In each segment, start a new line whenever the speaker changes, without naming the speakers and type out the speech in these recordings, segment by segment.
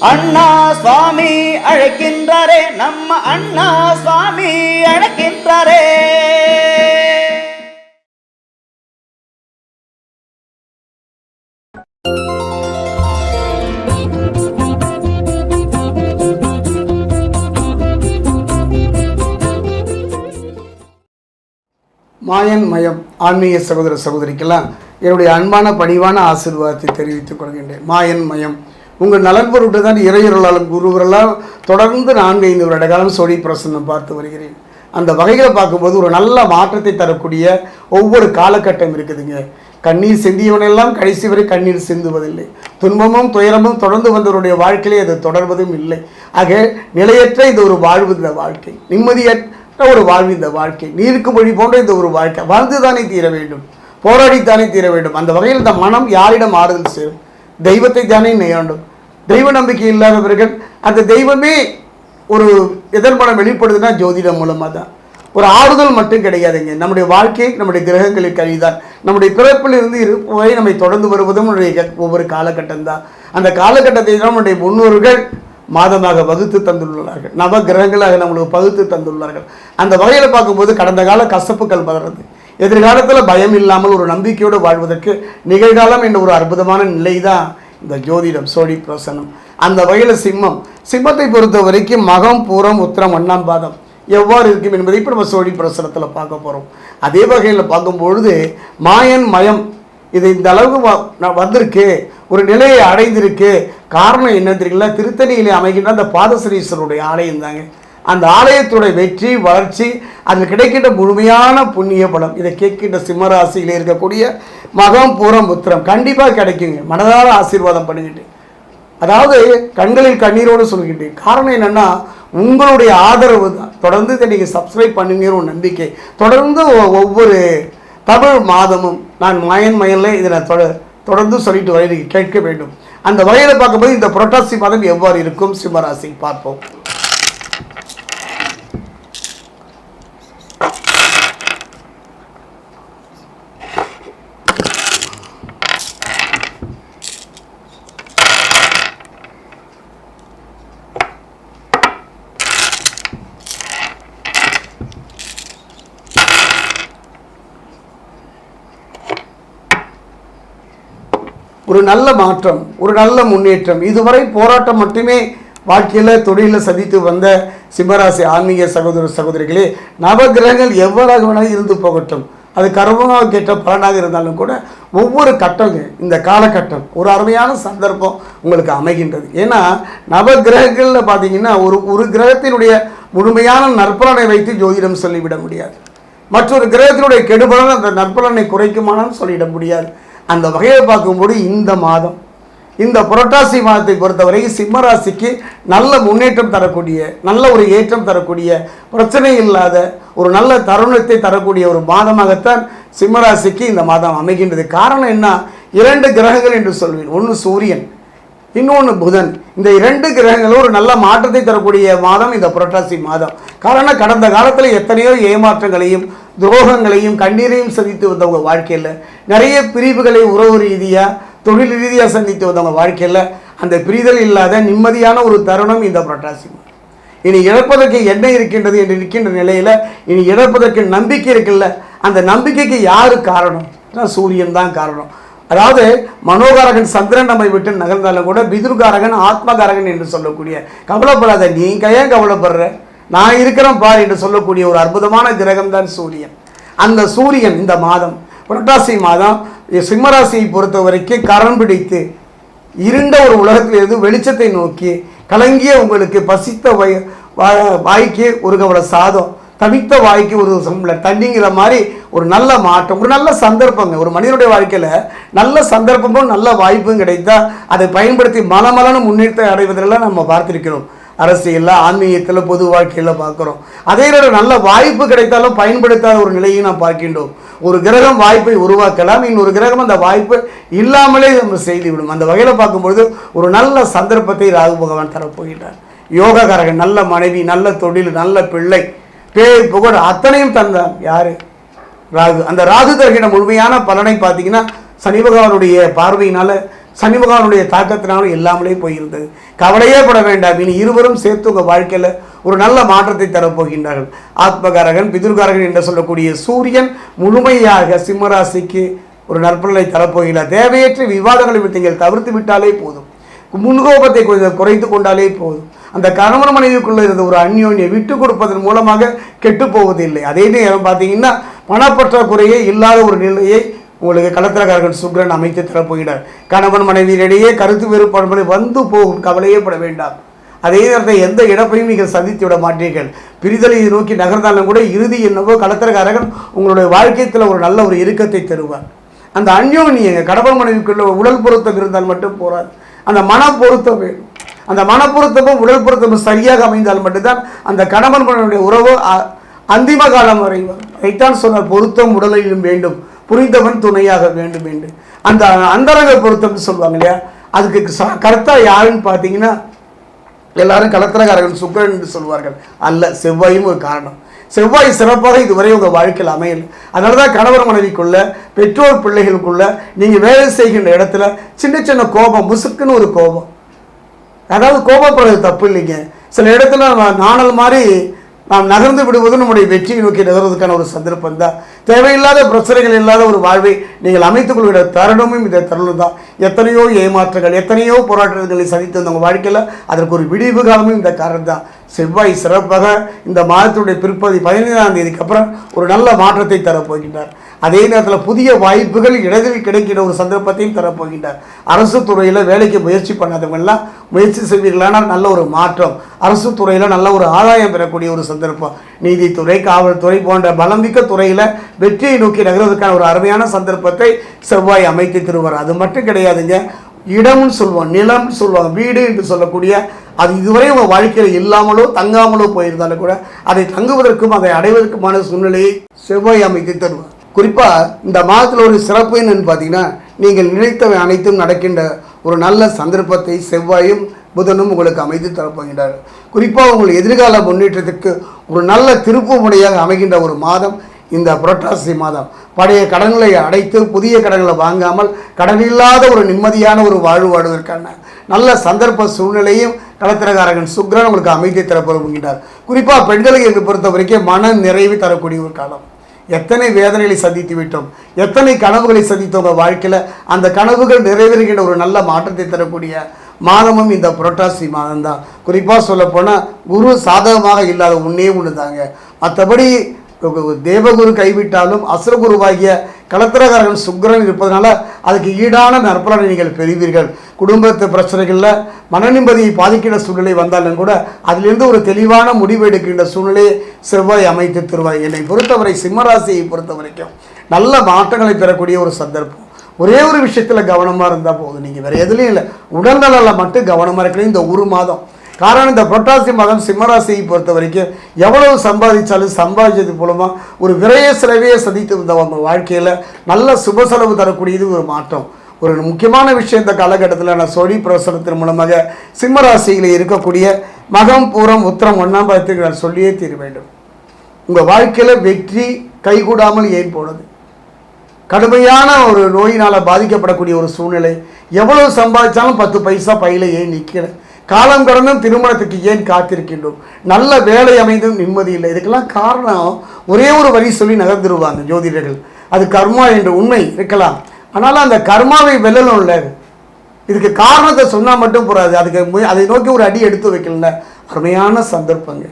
அண்ணா சுவாமி அழைக்கின்றாரே நம்ம அண்ணா சுவாமி அழைக்கின்றாரே.
மாயன் மயம் ஆன்மீக சகோதர சகோதரிக்கெல்லாம் என்னுடைய அன்பான பணிவான ஆசிர்வாதத்தை தெரிவித்துக் கொள்கின்றேன். மாயன் மயம் உங்கள் நலன் பொருட்டு தான் இறையொருளாலும் குருவரெல்லாம் தொடர்ந்து நான்கு ஐந்து வருட காலம் சோழி பிரசன்னம் பார்த்து வருகிறேன். அந்த வகைகளை பார்க்கும்போது ஒரு நல்ல மாற்றத்தை தரக்கூடிய ஒவ்வொரு காலகட்டம் இருக்குதுங்க. கண்ணீர் சிந்தியவனெல்லாம் கடைசி வரை கண்ணீர் சிந்துவதில்லை. துன்பமும் துயரமும் தொடர்ந்து வந்தவருடைய வாழ்க்கையிலே அது தொடர்வதும் இல்லை. ஆக நிலையற்ற இது ஒரு வாழ்வு இந்த வாழ்க்கை. நிம்மதியற்ற ஒரு வாழ்வு இந்த வாழ்க்கை. நீருக்கு மொழி போன்ற இந்த ஒரு வாழ்க்கை. வாழ்ந்துதானே தீர வேண்டும். போராடித்தானே தீர வேண்டும். அந்த வகையில் இந்த மனம் யாரிடம் ஆறுதல் சேரும்? தெய்வத்தை தானே நெய்யாண்டும் தெய்வ நம்பிக்கை இல்லாதவர்கள் அந்த தெய்வமே ஒரு எதிர்மனம் வெளிப்படுதுன்னா ஜோதிடம் மூலமாக தான். ஒரு ஆறுதல் மட்டும் கிடையாதுங்க. நம்முடைய வாழ்க்கை நம்முடைய கிரகங்களுக்கு கழிதான் நம்முடைய பிறப்பிலிருந்து இருந்து வரை நம்மை தொடர்ந்து வருவதும் நம்முடைய ஒவ்வொரு காலகட்டம் தான். அந்த காலகட்டத்தை தான் நம்முடைய முன்னோர்கள் மாதமாக வகுத்து தந்துள்ளார்கள். நவ கிரகங்களாக நம்மளுக்கு பகுத்து தந்துள்ளார்கள். அந்த வகையில் பார்க்கும்போது கடந்த கால கசப்புகள் வளருது. எதிர்காலத்தில் பயம் இல்லாமல் ஒரு நம்பிக்கையோடு வாழ்வதற்கு நிகழ்காலம் என்ற ஒரு அற்புதமான நிலை தான் இந்த ஜோதிடம் சோழி பிரசனம். அந்த வகையில் சிம்மம். சிம்மத்தை பொறுத்த வரைக்கும் மகம் பூரம் உத்திரம் ஒன்றாம் பாதம் எவ்வாறு இருக்கும் என்பதை இப்போ நம்ம சோழி பிரசனத்தில் பார்க்க போகிறோம் அதே வகையில் பார்க்கும்பொழுது மாயன் மயம் இது இந்த அளவுக்கு வ- ந- வந்திருக்கு. ஒரு நிலையை அடைந்திருக்கு. காரணம் என்ன தெரியல. திருத்தணியிலே அமைகின்ற அந்த பாதசரீஸ்வரருடைய ஆலயம் தாங்க. அந்த ஆலயத்துடைய வெற்றி வளர்ச்சி அதில் கிடைக்கின்ற முழுமையான புண்ணிய பலம் இதை கேட்கின்ற சிம்மராசியில் இருக்கக்கூடிய மகம் பூரம் உத்திரம் கண்டிப்பாக கிடைக்குங்க. மனதார ஆசீர்வாதம் பண்ணிக்கிட்டு அதாவது கண்களில் கண்ணீரோடு சொல்கின்றேன். காரணம் என்னென்னா உங்களுடைய ஆதரவு தான். தொடர்ந்து இதை நீங்கள் சப்ஸ்கிரைப் பண்ணுங்கிற ஒரு நம்பிக்கை. தொடர்ந்து ஒவ்வொரு தமிழ் மாதமும் நான் மயன் மயனில் இதில் தொட தொடர்ந்து சொல்லிட்டு வரை கேட்க வேண்டும். அந்த வகையில் பார்க்கும்போது இந்த புரட்டாசி மாதம் எவ்வாறு இருக்கும்? சிம்மராசி பார்ப்போம். ஒரு நல்ல மாற்றம் ஒரு நல்ல முன்னேற்றம். இதுவரை போராட்டம் மட்டுமே வாழ்க்கையில் தொழிலில் சதித்து வந்த சிம்மராசி ஆன்மீக சகோதர சகோதரிகளே நவகிரகங்கள் எவ்வாறாக வேணாலும் இருந்து போகட்டும். அது கர்மமாக கேட்ட பலனாக இருந்தாலும் கூட ஒவ்வொரு கட்டங்க இந்த காலகட்டம் ஒரு அருமையான சந்தர்ப்பம் உங்களுக்கு அமைகின்றது. ஏன்னா நவகிரகங்களில் பார்த்தீங்கன்னா ஒரு ஒரு கிரகத்தினுடைய முழுமையான நற்பலனை வைத்து ஜோதிடம் சொல்லிவிட முடியாது. மற்றொரு கிரகத்தினுடைய கெடுபலன் அந்த நற்பலனை குறைக்குமானான்னு சொல்லிட முடியாது. அந்த வகையை பார்க்கும்போது இந்த மாதம் இந்த புரட்டாசி மாதத்தை பொறுத்தவரை சிம்மராசிக்கு நல்ல முன்னேற்றம் தரக்கூடிய நல்ல ஒரு ஏற்றம் தரக்கூடிய பிரச்சனை இல்லாத ஒரு நல்ல தருணத்தை தரக்கூடிய ஒரு மாதமாகத்தான் சிம்மராசிக்கு இந்த மாதம் அமைகின்றது. காரணம் என்ன? இரண்டு கிரகங்கள் என்று சொல்வேன். ஒன்று சூரியன் இன்னொன்று புதன். இந்த இரண்டு கிரகங்களும் ஒரு நல்ல மாற்றத்தை தரக்கூடிய மாதம் இந்த புரட்டாசி மாதம். காரணம் கடந்த காலத்தில் எத்தனையோ ஏமாற்றங்களையும் துரோகங்களையும் கண்ணீரையும் சந்தித்து வந்தவங்க வாழ்க்கையில் நிறைய பிரிவுகளை உறவு ரீதியாக தொழில் ரீதியாக சந்தித்து வந்தவங்க வாழ்க்கையில் அந்த பிரிதல் இல்லாத நிம்மதியான ஒரு தருணம் இந்த புரட்டாசி இனி இழப்பதற்கு என்ன இருக்கின்றது என்று இருக்கின்ற நிலையில் இனி இழப்பதற்கு நம்பிக்கை இருக்குல்ல அந்த நம்பிக்கைக்கு யார் காரணம்? சூரியன் தான் காரணம். அதாவது மனோகாரகன் சந்திரன் நம்மை விட்டு நகர்ந்தாலும் கூட பிதுர்காரகன் ஆத்மகாரகன் என்று சொல்லக்கூடிய கவலைப்படாத நீங்க ஏன் கவலைப்படுற? நான் இருக்கிறேன் பார் என்று சொல்லக்கூடிய ஒரு அற்புதமான கிரகம்தான் சூரியன். அந்த சூரியன் இந்த மாதம் புரட்டாசி மாதம் சிம்மராசியை பொறுத்த வரைக்கும் கரண் பிடித்து இருண்ட ஒரு உலகத்திலிருந்து வெளிச்சத்தை நோக்கி கலங்கிய உங்களுக்கு பசித்த வய வா- வாய்க்கு ஒரு கவலை சாதம் தவித்த வாய்க்கு ஒரு சம்பள தண்ணிங்கிற மாதிரி ஒரு நல்ல மாற்றம் ஒரு நல்ல சந்தர்ப்பங்க. ஒரு மனிதனுடைய வாழ்க்கையில் நல்ல சந்தர்ப்பமும் நல்ல வாய்ப்பும் கிடைத்தா அதை பயன்படுத்தி மலமலன முன்னேற்றத்தை அடைவதெல்லாம் நம்ம பார்த்திருக்கிறோம். அரசியலில் ஆன்மீகத்தில் பொது வாழ்க்கையில் பார்க்குறோம். அதே நேரம் நல்ல வாய்ப்பு கிடைத்தாலும் பயன்படுத்தாத ஒரு நிலையை நாம் பார்க்கின்றோம். ஒரு கிரகம் வாய்ப்பை உருவாக்கலாம். இன்னொரு கிரகம் அந்த வாய்ப்பு இல்லாமலே நம்ம செய்துவிடும். அந்த வகையில் பார்க்கும்பொழுது ஒரு நல்ல சந்தர்ப்பத்தை ராகு பகவான் தரப்போகின்றார். யோகக்காரகன் நல்ல மனைவி நல்ல தொழில் நல்ல பிள்ளை பேர் புகழ் அத்தனையும் தந்தார் யார்? ராகு. அந்த ராகு தருகிற முழுமையான பலனை பார்த்தீங்கன்னா சனி பகவானுடைய பார்வையினால சனி தாக்கத்தினாலும் இல்லாமலே போயிருந்தது. கவலையே பட வேண்டாம். இனி இருவரும் சேர்த்து உங்கள் வாழ்க்கையில் ஒரு நல்ல மாற்றத்தை தரப்போகின்றார்கள். ஆத்மகாரகன் பிதுர்காரகன் என்று சொல்லக்கூடிய சூரியன் முழுமையாக சிம்மராசிக்கு ஒரு நற்பலனை தரப்போகிறார். தேவையற்ற விவாதங்களை நீங்கள் தவிர்த்து விட்டாலே போதும். முன்கோபத்தை கொஞ்சம் குறைத்து கொண்டாலே போதும். அந்த கணவன் மனைவிக்குள்ளே இருந்த ஒரு அந்யோன்யை விட்டு கொடுப்பதன் மூலமாக கெட்டு போவதில்லை. அதே நேரம் பார்த்தீங்கன்னா பணப்பற்றாக்குறையே இல்லாத ஒரு நிலையை உங்களுக்கு களத்திரக்காரர்கள் சுக்ரன் அமைத்து தரப்போகிறார் கணவன் மனைவியிடையே கருத்து வேறுபாடுகளை வந்து போகும் கவலையே பட வேண்டாம். அதே நேரத்தில் எந்த இழப்பையும் நீங்கள் சந்தித்து விட மாட்டீர்கள். பிரிதலை நோக்கி நகர்ந்தாலும் கூட இறுதி என்னவோ களத்திரக்காரகன் உங்களுடைய வாழ்க்கையில் ஒரு நல்ல ஒரு இறுக்கத்தை தருவார். அந்த அந்யோன்யங்க கணவன் மனைவிக்குள்ள உடல் பொருத்தம் இருந்தால் மட்டும் போகாது அந்த மன பொருத்தம் வேணும். அந்த மன பொருத்தமும் உடல் பொருத்தமும் சரியாக அமைந்தால் மட்டும்தான் அந்த கணவன் மனைவியுடைய உறவு அ- அந்திம காலம் வரை வரும். அதைத்தான் சொன்னார் பொருத்தம் உடலிலும் வேண்டும். புரிந்தவன் துணையாக வேண்டும் என்று. அந்த அந்தரங்க பொருத்தம்னு சொல்லுவாங்க இல்லையா? அதுக்கு ச- கர்த்தா யாருன்னு பார்த்தீங்கன்னா எல்லாரும் கலத்திரக்காரர்கள் சுக்கரன் என்று சொல்வார்கள். அல்ல செவ்வாயும் ஒரு காரணம். செவ்வாய் சிறப்பாக இதுவரை உங்கள் வாழ்க்கையில் அமையல. அதனால தான் கணவர் மனைவிக்குள்ள பெற்றோர் பிள்ளைகளுக்குள்ள நீங்கள் வேலை செய்கின்ற இடத்துல சின்ன சின்ன கோபம் முசுக்குன்னு ஒரு கோபம். அதாவது கோபப்படுறது தப்பு இல்லைங்க. சில இடத்துல நம்ம நாணல் மாதிரி நாம் நகர்ந்து விடுவது நம்முடைய வெற்றியை நோக்கி நகர்வதற்கான ஒரு சந்தர்ப்பம் தான். தேவையில்லாத பிரச்சனைகள் இல்லாத ஒரு வாழ்வை நீங்கள் அமைத்துக் கொள்கிற தருணமும் இந்த தருணம் தான். எத்தனையோ ஏமாற்றங்கள் எத்தனையோ போராட்டங்களை சந்தித்து வந்தவங்க வாழ்க்கையில் அதற்கு ஒரு விடிவு காலமும் இந்த காரணம் தான். செவ்வாய் சிறப்பாக இந்த மாதத்துடைய பிற்பதி பதினைந்தாம் தேதிக்கு அப்புறம் ஒரு நல்ல மாற்றத்தை தரப்போகின்றார். அதே நேரத்தில் புதிய வாய்ப்புகள் இடத்தில் கிடைக்கிற ஒரு சந்தர்ப்பத்தையும் தரப்போகின்றார். அரசு துறையில் வேலைக்கு முயற்சி பண்ணாதவங்கெல்லாம் முயற்சி செய்வீர்களானால் நல்ல ஒரு மாற்றம். அரசு துறையில் நல்ல ஒரு ஆதாயம் பெறக்கூடிய ஒரு சந்தர்ப்பம். நீதித்துறை காவல்துறை போன்ற பலமிக்க துறையில் வெற்றியை நோக்கி நகர்வதற்கான ஒரு அருமையான சந்தர்ப்பத்தை செவ்வாய் அமைத்து தருவார். அது மட்டும் கிடையாதுங்க இடம்னு சொல்லுவோம் நிலம்னு சொல்லுவோம் வீடு என்று சொல்லக்கூடிய அது இதுவரை உங்கள் வாழ்க்கையில் இல்லாமலோ தங்காமலோ போயிருந்தாலும் கூட அதை தங்குவதற்கும் அதை அடைவதற்குமான சூழ்நிலையை செவ்வாய் அமைத்து தருவார். குறிப்பாக இந்த மாதத்தில் ஒரு சிறப்பு என்னன்னு பார்த்தீங்கன்னா நீங்கள் நினைத்தவை அனைத்தும் நடக்கின்ற ஒரு நல்ல சந்தர்ப்பத்தை செவ்வாயும் புதனும் உங்களுக்கு அமைத்து தரப்போகின்றார் குறிப்பாக உங்கள் எதிர்கால முன்னேற்றத்திற்கு ஒரு நல்ல திருப்பு முறையாக அமைகின்ற ஒரு மாதம் இந்த புரட்டாசி மாதம். பழைய கடன்களை அடைத்து புதிய கடன்களை வாங்காமல் கடன் இல்லாத ஒரு நிம்மதியான ஒரு வாழ்வு வாழ்வதற்கான நல்ல சந்தர்ப்ப சூழ்நிலையும் களத்திரகாரகன் சுக்ரன் உங்களுக்கு அமைதி தரப்போகின்றார். குறிப்பாக பெண்களை என்று பொறுத்த வரைக்கும் மன நிறைவு தரக்கூடிய ஒரு காலம். எத்தனை வேதனைகளை சந்தித்து விட்டோம். எத்தனை கனவுகளை சந்தித்தோங்க வாழ்க்கையில். அந்த கனவுகள் நிறைவேறுகின்ற ஒரு நல்ல மாற்றத்தை தரக்கூடிய மாதமும் இந்த புரட்டாசி மாதம் தான் குறிப்பாக சொல்லப்போனால் குரு சாதகமாக இல்லாத ஒன்றே ஒன்று தாங்க மற்றபடி தேவகுரு கைவிட்டாலும் அசுரகுருவாகிய கலத்திரகாரன் சுக்கிரன் இருப்பதனால அதுக்கு ஈடான நற்பலனை நீங்கள் பெறுவீர்கள். குடும்பத்து பிரச்சனைகளில் மன நிம்மதியை பாதிக்கின்ற சூழ்நிலை வந்தாலும் கூட அதிலிருந்து ஒரு தெளிவான முடிவு எடுக்கின்ற சூழ்நிலையை செவ்வாய் அமைத்து தருவாய். என்னை பொறுத்தவரை சிம்மராசியை பொறுத்த வரைக்கும் நல்ல மாற்றங்களை பெறக்கூடிய ஒரு சந்தர்ப்பம். ஒரே ஒரு விஷயத்தில் கவனமாக இருந்தால் போதும். நீங்கள் வேறு எதுலேயும் இல்லை. உடல்நலில் மட்டும் கவனமாக இருக்கணும். இந்த ஒரு மாதம் காரணம் இந்த புரட்டாசி மாதம் சிம்மராசியை பொறுத்த வரைக்கும் எவ்வளவு சம்பாதிச்சாலும் சம்பாதிச்சது மூலமாக ஒரு விரைய செலவையே சந்தித்து வந்த நம்ம வாழ்க்கையில் நல்ல சுப செலவு தரக்கூடியது ஒரு மாற்றம். ஒரு முக்கியமான விஷயம் இந்த காலகட்டத்தில் நான் சொடி பிரசனத்தின் மூலமாக சிம்மராசியில் இருக்கக்கூடிய மகம் பூரம் உத்தரம் ஒன்றாம் பாதத்துக்கு நான் சொல்லியே தீர வேண்டும். உங்கள் வாழ்க்கையில் வெற்றி கைகூடாமல் ஏன் போனது? கடுமையான ஒரு நோயினால் பாதிக்கப்படக்கூடிய ஒரு சூழ்நிலை. எவ்வளவு சம்பாதிச்சாலும் பத்து பைசா பையில ஏன் நிற்கலை காலம் கடந்தும் திருமணத்துக்கு ஏன் காத்திருக்கின்றோம்? நல்ல வேலை அமைந்தும் நிம்மதி இல்லை. இதுக்கெல்லாம் காரணம் ஒரே ஒரு வரி சொல்லி நகர்ந்துருவாங்க ஜோதிடர்கள். அது கர்மா என்ற உண்மை இருக்கலாம். ஆனாலும் அந்த கர்மாவை வெல்லணும்ல இதுக்கு காரணத்தை சொன்னால் மட்டும் போகாது அதுக்கு அதை நோக்கி ஒரு அடி எடுத்து வைக்கல அருமையான சந்தர்ப்பங்க.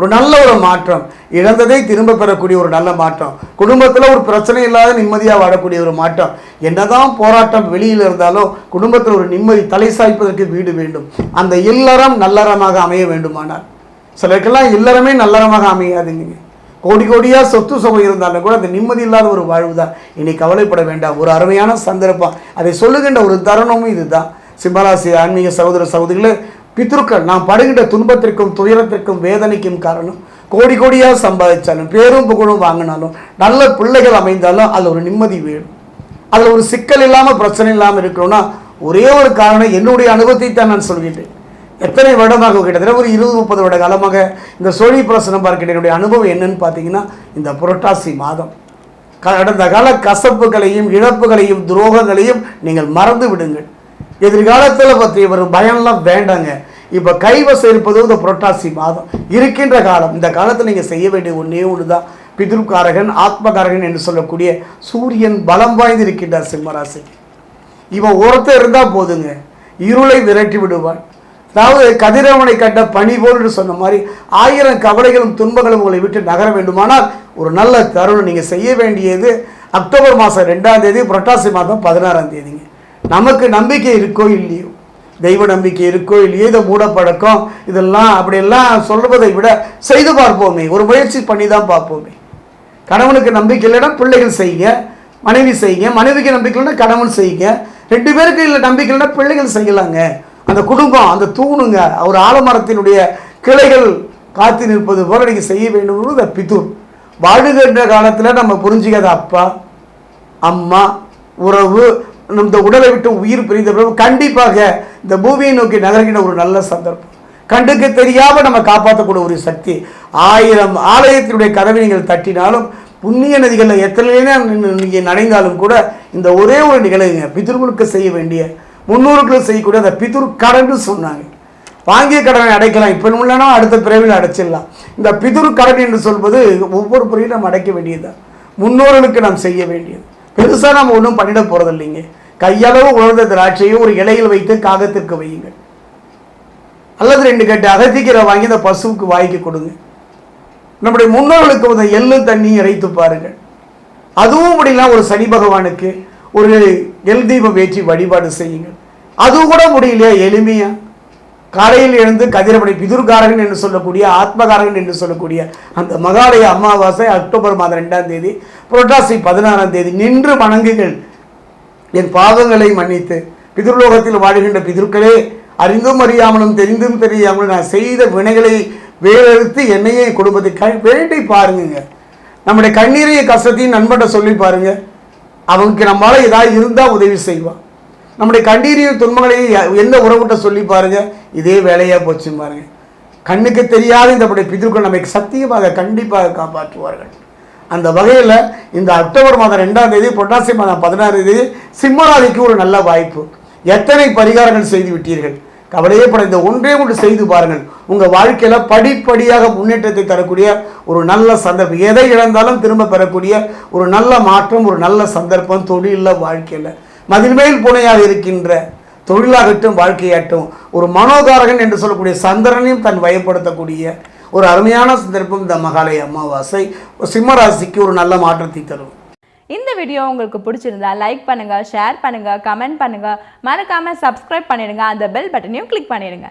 ஒரு நல்ல ஒரு மாற்றம். இழந்ததை திரும்ப பெறக்கூடிய ஒரு நல்ல மாற்றம். குடும்பத்தில் ஒரு பிரச்சனை இல்லாத நிம்மதியாக வாழக்கூடிய ஒரு மாற்றம். என்னதான் போராட்டம் வெளியில் இருந்தாலும் குடும்பத்தில் ஒரு நிம்மதி தலை சாய்ப்பதற்கு வீடு வேண்டும். அந்த இல்லறம் நல்லறமாக அமைய வேண்டுமானால். சிலருக்கெல்லாம் இல்லறமே நல்லறமாக அமையாதுங்க கோடி கோடியாக சொத்து சுகம் இருந்தாலும் கூட அந்த நிம்மதி இல்லாத ஒரு வாழ்வு தான் இனி கவலைப்பட வேண்டாம். ஒரு அருமையான சந்தர்ப்பம். அதை சொல்லுகின்ற ஒரு தருணமும் இதுதான். சிம்மராசி ஆன்மீக சகோதர சகோதரிகளை பித்ருக்கள் நாம் படுகின்ற துன்பத்திற்கும் துயரத்திற்கும் வேதனைக்கும் காரணம் கோடி கோடியாக சம்பாதிச்சாலும் பேரும் புகழும் வாங்கினாலும் நல்ல பிள்ளைகள் அமைந்தாலும் அதில் ஒரு நிம்மதி வேணும். அதில் ஒரு சிக்கல் இல்லாமல் பிரச்சனை இல்லாமல் இருக்கணும்னா ஒரே ஒரு காரணம் என்னுடைய அனுபவத்தை தான் நான் சொல்கின்றேன். எத்தனை வருடமாக கிட்டத்தட்ட ஒரு இருபது முப்பது வருட காலமாக இந்த சோழி பிரசனம் பார்க்கின்ற என்னுடைய அனுபவம் என்னன்னு பார்த்தீங்கன்னா இந்த புரட்டாசி மாதம். கடந்த கால கசப்புகளையும் இழப்புகளையும் துரோகங்களையும் நீங்கள் மறந்து விடுங்கள். எதிர்காலத்தில் பற்றி ஒரு பயம்லாம் வேண்டாங்க. இப்போ கைவசம் இருப்பது இந்த புரட்டாசி மாதம். இருக்கின்ற காலம். இந்த காலத்தில் நீங்கள் செய்ய வேண்டிய ஒன்றே ஒன்று தான் பிதுர்காரகன் ஆத்மகாரகன் என்று சொல்லக்கூடிய சூரியன் பலம் வாய்ந்து இருக்கின்றார் சிம்மராசி இவன் ஒருத்தர் இருந்தால் போதுங்க. இருளை விரட்டி விடுவான். அதாவது கதிரவனை கட்ட பணி போல் என்று சொன்ன மாதிரி ஆயிரம் கவலைகளும் துன்பங்களும் உங்களை விட்டு நகர வேண்டுமானால் ஒரு நல்ல தருணம் நீங்கள் செய்ய வேண்டியது அக்டோபர் மாதம் ரெண்டாம் தேதி புரட்டாசி மாதம் பதினாறாம் தேதிங்க. நமக்கு நம்பிக்கை இருக்கோ இல்லையோ தெய்வ நம்பிக்கை இருக்கோ இல்லையோ இதை மூடப்பழக்கம் இதெல்லாம் அப்படியெல்லாம் சொல்வதை விட செய்து பார்ப்போமே ஒரு முயற்சி பண்ணி தான் பார்ப்போமே. கணவனுக்கு நம்பிக்கை இல்லைன்னா பிள்ளைகள் செய்யுங்க மனைவி செய்யுங்க மனைவிக்கு நம்பிக்கை இல்லைன்னா கணவன் செய்யுங்க ரெண்டு பேருக்கு இல்லை நம்பிக்கை இல்லைன்னா பிள்ளைகள் செய்யலாங்க. அந்த குடும்பம் அந்த தூணுங்க ஒரு ஆலமரத்தினுடைய கிளைகள் காத்து நிற்பது போல நீங்கள் செய்ய வேண்டும் இந்த பிதுர். வாழுகின்ற காலத்தில் நம்ம புரிஞ்சுக்காத அப்பா அம்மா உறவு இந்த உடலை விட்டு உயிர் பிரிந்த பிறகு கண்டிப்பாக இந்த பூமியை நோக்கி நகர்கின்ற ஒரு நல்ல சந்தர்ப்பம். கண்டுக்கு தெரியாம நம்ம காப்பாற்றக்கூடிய ஒரு சக்தி. ஆயிரம் ஆலயத்தினுடைய கதவை நீங்கள் தட்டினாலும் புண்ணிய நதிகளில் எத்தனை நீங்கள் நடைந்தாலும் கூட இந்த ஒரே ஒரு நிகழ்வுங்க பிதர்களுக்கு செய்ய வேண்டிய முன்னோர்களுக்கு செய்யக்கூடிய அந்த பிதுர் கடன்னு சொன்னாங்க. வாங்கிய கடனை அடைக்கலாம். இப்போ இல்லைனா அடுத்த பிறவியில் அடைச்சிடலாம். இந்த பிதுர் கடன் என்று சொல்வது ஒவ்வொரு முறையும் நம்ம அடைக்க வேண்டியதுதான். முன்னோர்களுக்கு நாம் செய்ய வேண்டியது. பெருசாக நம்ம ஒன்றும் பண்ணிட போகிறது இல்லைங்க கையளவு உலர்ந்த திராட்சையை ஒரு இலையில் வைத்து காகத்திற்கு வையுங்கள். அல்லது ரெண்டு கட்டு அகத்திக்கீரை வாங்கி இந்த பசுவுக்கு வாய்க்கு கொடுங்க. நம்முடைய முன்னோர்களுக்கு வந்து எள்ளு தண்ணி இறைத்து பாருங்கள். அதுவும் முடியல ஒரு சனி பகவானுக்கு ஒரு எல் தீபம் ஏற்றி வழிபாடு செய்யுங்கள். அதுவும் கூட முடியலையா எளிமையா? காலையில் எழுந்து கதிரபடி பிதுர்காரகன் என்று சொல்லக்கூடிய ஆத்மகாரகன் என்று சொல்லக்கூடிய அந்த மகாலய அமாவாசை அக்டோபர் மாதம் ரெண்டாம் தேதி புரட்டாசி பதினாறாம் தேதி நின்று வணங்குங்கள். என் பாவங்களை மன்னித்து பிதுர்லோகத்தில் வாழ்கின்ற பிதுர்களே அறிந்தும் அறியாமலும் தெரிந்தும் தெரியாமலும் நான் செய்த வினைகளை வேறெடுத்து என்னையே என் குடும்பத்தை க வேண்டி பாருங்க. நம்முடைய கண்ணீரைய கஷ்டத்தையும் நண்பட்ட சொல்லி பாருங்க. அவனுக்கு நம்மளால் ஏதாவது இருந்தால் உதவி செய்வான். நம்முடைய கண்ணீரையும் துன்பங்களையும் எந்த உறவுகிட்ட சொல்லி பாருங்க. இதே வேலையாக போச்சு பாருங்க. கண்ணுக்கு தெரியாத இந்த பிதர்கள் நம்மை சத்தியமாக கண்டிப்பாக காப்பாற்றுவார்கள். அந்த வகையில் இந்த அக்டோபர் மாதம் ரெண்டாம் தேதி புரட்டாசி மாதம் பதினாறு தேதி சிம்மராதிக்கு ஒரு நல்ல வாய்ப்பு. எத்தனை பரிகாரங்கள் செய்து விட்டீர்கள்? கவலையே பட இந்த ஒன்றே ஒன்று செய்து பாருங்கள். உங்கள் வாழ்க்கையில் படிப்படியாக முன்னேற்றத்தை தரக்கூடிய ஒரு நல்ல சந்தர்ப்பம். எதை இழந்தாலும் திரும்ப பெறக்கூடிய ஒரு நல்ல மாற்றம் ஒரு நல்ல சந்தர்ப்பம் தொழிலில் வாழ்க்கையில். மதில்மேல் புனையாக இருக்கின்ற தொழிலாகட்டும் வாழ்க்கையாகட்டும் ஒரு மனோகாரகன் என்று சொல்லக்கூடிய சந்திரனையும் தன் வயப்படுத்தக்கூடிய ஒரு அருமையான சந்தர்ப்பம் இந்த மகாலய அமாவாசை. சிம்மராசிக்கு ஒரு நல்ல மாற்றத்தை தரும்.
இந்த வீடியோ உங்களுக்கு பிடிச்சிருந்தா லைக் பண்ணுங்க ஷேர் பண்ணுங்க கமெண்ட் பண்ணுங்க. மறக்காமல் சப்ஸ்கிரைப் பண்ணிடுங்க. அந்த பெல் பட்டனையும் கிளிக் பண்ணிடுங்க.